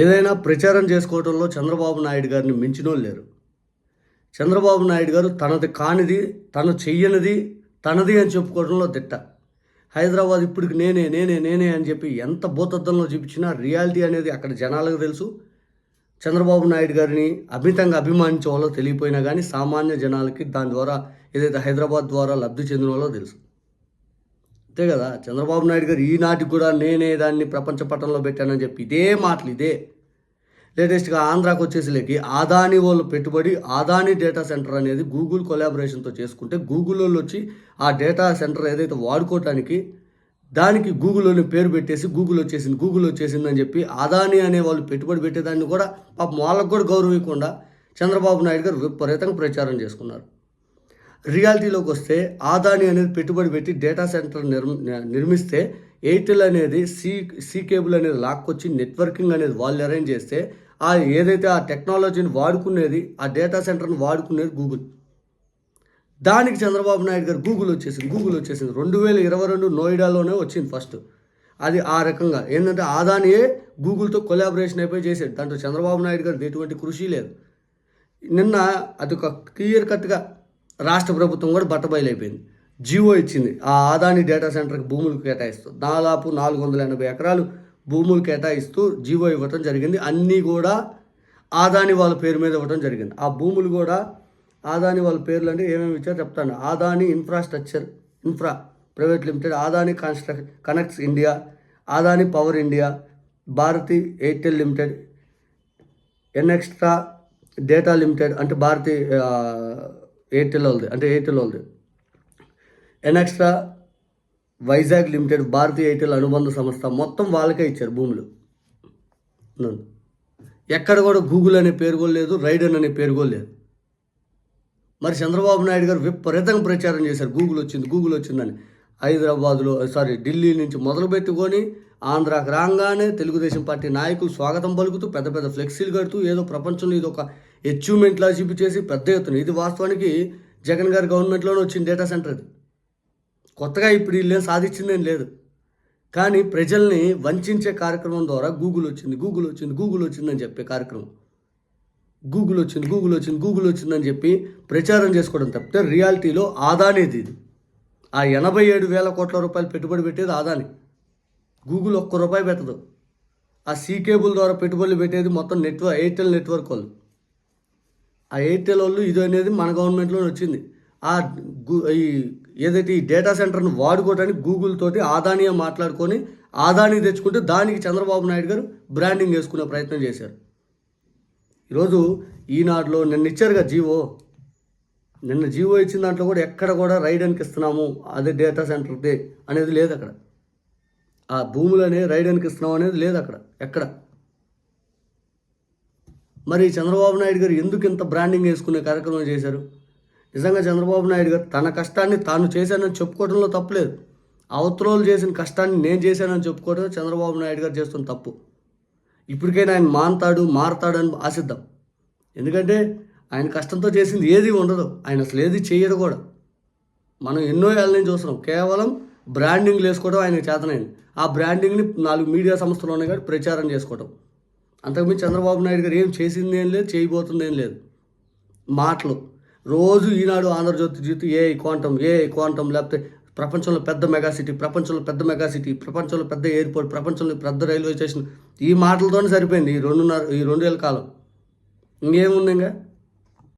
ఏదైనా ప్రచారం చేసుకోవడంలో చంద్రబాబు నాయుడు గారిని మించినోళ్ళు లేరు. చంద్రబాబు నాయుడు గారు తనది కానిది తను చెయ్యనిది తనది అని చెప్పుకోవడంలో దిట్ట. హైదరాబాద్ ఇప్పటికి నేనే నేనే నేనే అని చెప్పి ఎంత భూతద్దంలో చూపించినా రియాలిటీ అనేది అక్కడ జనాలకు తెలుసు. చంద్రబాబు నాయుడు గారిని అమితంగా అభిమానించే వాళ్ళో తెలియపోయినా కానీ సామాన్య జనాలకి దాని ద్వారా ఏదైతే హైదరాబాద్ ద్వారా లబ్ధి చెందిన వాళ్ళో తెలుసు. అంతే కదా. చంద్రబాబు నాయుడు గారు ఈనాటికి కూడా నేనే దాన్ని ప్రపంచ పట్టణంలో పెట్టానని చెప్పి ఇదే మాటలు ఇదే. లేటెస్ట్గా ఆంధ్రాకి వచ్చేసిలేకి ఆదాని వాళ్ళు పెట్టుబడి ఆదాని డేటా సెంటర్ అనేది గూగుల్ కొలాబరేషన్తో చేసుకుంటే గూగుల్ వాళ్ళు వచ్చి ఆ డేటా సెంటర్ ఏదైతే వాడుకోవటానికి దానికి గూగుల్లోని పేరు పెట్టేసి గూగుల్ వచ్చేసింది గూగుల్ వచ్చేసింది అని చెప్పి అదాని అనే వాళ్ళు పెట్టుబడి పెట్టేదాన్ని కూడా పాపం వాళ్ళకు కూడా గౌరవించకుండా చంద్రబాబు నాయుడు గారు విపరీతంగా ప్రచారం చేసుకున్నారు. రియాలిటీలోకి వస్తే ఆదాని అనేది పెట్టుబడి పెట్టి డేటా సెంటర్ నిర్మ నిర్మిస్తే ఎయిర్టెల్ అనేది సీ సీ కేబుల్ అనేది లాక్కొచ్చి నెట్వర్కింగ్ అనేది వాళ్ళు అరేంజ్ చేస్తే ఆ ఏదైతే ఆ టెక్నాలజీని వాడుకునేది ఆ డేటా సెంటర్ని వాడుకునేది గూగుల్. దానికి చంద్రబాబు నాయుడు గారు గూగుల్ వచ్చేసింది గూగుల్ వచ్చేసింది. రెండు వేల ఇరవై రెండు నోయిడాలోనే వచ్చింది ఫస్ట్. అది ఆ రకంగా. ఏంటంటే ఆదానియే గూగుల్తో కొలాబరేషన్ అయిపోయి చేశాడు. దాంట్లో చంద్రబాబు నాయుడు గారికి ఎటువంటి కృషి లేదు. నిన్న అది ఒక క్లియర్ కట్గా రాష్ట్ర ప్రభుత్వం కూడా బట్టబయలైపోయింది జియో ఇచ్చింది. ఆ ఆదాని డేటా సెంటర్కి భూములు కేటాయిస్తూ దాదాపు నాలుగు వందల ఎనభై ఎకరాలు భూములు కేటాయిస్తూ జియో ఇవ్వటం జరిగింది. అన్నీ కూడా ఆదాని వాళ్ళ పేరు మీద ఇవ్వటం జరిగింది. ఆ భూములు కూడా ఆదాని వాళ్ళ పేర్లు అంటే ఏమేమి ఇచ్చారో చెప్తాను. Adani infrastructure infra private limited Adani construct connects India Adani power India Bharti Airtel limited Nxtra data limited అంటే భారతి ఎయిర్టెల్ వాళ్ళది అంటే ఎయిర్టెల్ వాళ్ళది ఎన్ఎక్స్ట్రా వైజాగ్ లిమిటెడ్ భారతీ ఎయిర్టెల్ అనుబంధ సంస్థ మొత్తం వాళ్ళకే ఇచ్చారు భూములు. ఎక్కడ కూడా గూగుల్ అనే పేరు కూడా లేదు రైడన్ అనే పేరు కూడా లేదు. మరి చంద్రబాబు నాయుడు గారు విపరీతంగా ప్రచారం చేశారు. గూగుల్ వచ్చింది గూగుల్ వచ్చిందని. హైదరాబాద్లో సారీ ఢిల్లీ నుంచి మొదలుపెట్టుకొని ఆంధ్రాకి రాగానే తెలుగుదేశం పార్టీ నాయకులు స్వాగతం పలుకుతూ పెద్ద పెద్ద ఫ్లెక్సీలు కడుతూ ఏదో ప్రపంచంలో ఇది ఒక అచీవ్మెంట్లా చూపించేసి పెద్ద ఎత్తున. ఇది వాస్తవానికి జగన్ గారి గవర్నమెంట్లోనే వచ్చింది డేటా సెంటర్ అది. కొత్తగా ఇప్పుడు వీళ్ళేం సాధించిందేం లేదు. కానీ ప్రజల్ని వంచే కార్యక్రమం ద్వారా గూగుల్ వచ్చింది గూగుల్ వచ్చింది గూగుల్ వచ్చిందని చెప్పే కార్యక్రమం. గూగుల్ వచ్చింది గూగుల్ వచ్చింది గూగుల్ వచ్చిందని చెప్పి ప్రచారం చేసుకోవడం తప్పితే రియాలిటీలో ఆదానేది ఇది. ఆ ఎనభై ఏడు వేల కోట్ల రూపాయలు పెట్టుబడి పెట్టేది ఆదాని. గూగుల్ ఒక్క రూపాయి పెట్టదు. ఆ సీ కేబుల్ ద్వారా పెట్టుబడులు పెట్టేది మొత్తం నెట్వర్క్ ఎయిర్టెల్ నెట్వర్క్ వాళ్ళు. ఆ ఎయిర్టెల్ వాళ్ళు ఇది అనేది మన గవర్నమెంట్లోనే వచ్చింది. ఆ ఈ ఏదైతే ఈ డేటా సెంటర్ను వాడుకోవడానికి గూగుల్ తోటి ఆదానియా మాట్లాడుకొని ఆదాని తెచ్చుకుంటే దానికి చంద్రబాబు నాయుడు గారు బ్రాండింగ్ వేసుకునే ప్రయత్నం చేశారు. ఈరోజు ఈనాడులో నిన్న ఇచ్చారుగా జీవో నిన్న జీవో ఇచ్చిన దాంట్లో కూడా ఎక్కడ కూడా రైడన్కి ఇస్తున్నాము అదే డేటా సెంటర్ది అనేది లేదు అక్కడ. ఆ భూములనే రైడన్కి ఇస్తున్నాం అనేది లేదు అక్కడ. ఎక్కడ? మరి చంద్రబాబు నాయుడు గారు ఎందుకు ఇంత బ్రాండింగ్ వేసుకునే కార్యక్రమం చేశారు? నిజంగా చంద్రబాబు నాయుడు గారు తన కష్టాన్ని తాను చేశానని చెప్పుకోవడంలో తప్పులేదు అవతలోళ్ళు చేసిన కష్టాన్ని నేను చేశానని చెప్పుకోవడం చంద్రబాబు నాయుడు గారు చేస్తున్న తప్పు. ఇప్పటికైనా ఆయన మాన్తాడు మారతాడు అని ఆశిద్దాం. ఎందుకంటే ఆయన కష్టంతో చేసింది ఏది ఉండదు. ఆయన అసలు ఏది చేయడు కూడా. మనం ఎన్నో ఏళ్ళ నుంచి చూస్తున్నాం. కేవలం బ్రాండింగ్ వేసుకోవడం ఆయన చేతనైంది. ఆ బ్రాండింగ్ని నాలుగు మీడియా సంస్థలు ఉన్నాయి ప్రచారం చేసుకోవడం అంతకుమించి చంద్రబాబు నాయుడు గారు ఏం చేసింది ఏం లేదు చేయబోతుంది ఏం లేదు. మాటలు. రోజు ఈనాడు ఆంధ్రజ్యోతి జ్యోతి ఏ క్వాంటం ఏ క్వాంటం లేకపోతే ప్రపంచంలో పెద్ద మెగా సిటీ ప్రపంచంలో పెద్ద మెగా సిటీ ప్రపంచంలో పెద్ద ఎయిర్పోర్ట్ ప్రపంచంలో పెద్ద రైల్వే స్టేషన్ ఈ మాటలతోనే సరిపోయింది ఈ రెండున్నర ఈ రెండేళ్ళ కాలం. ఇంకేముంది ఇంకా?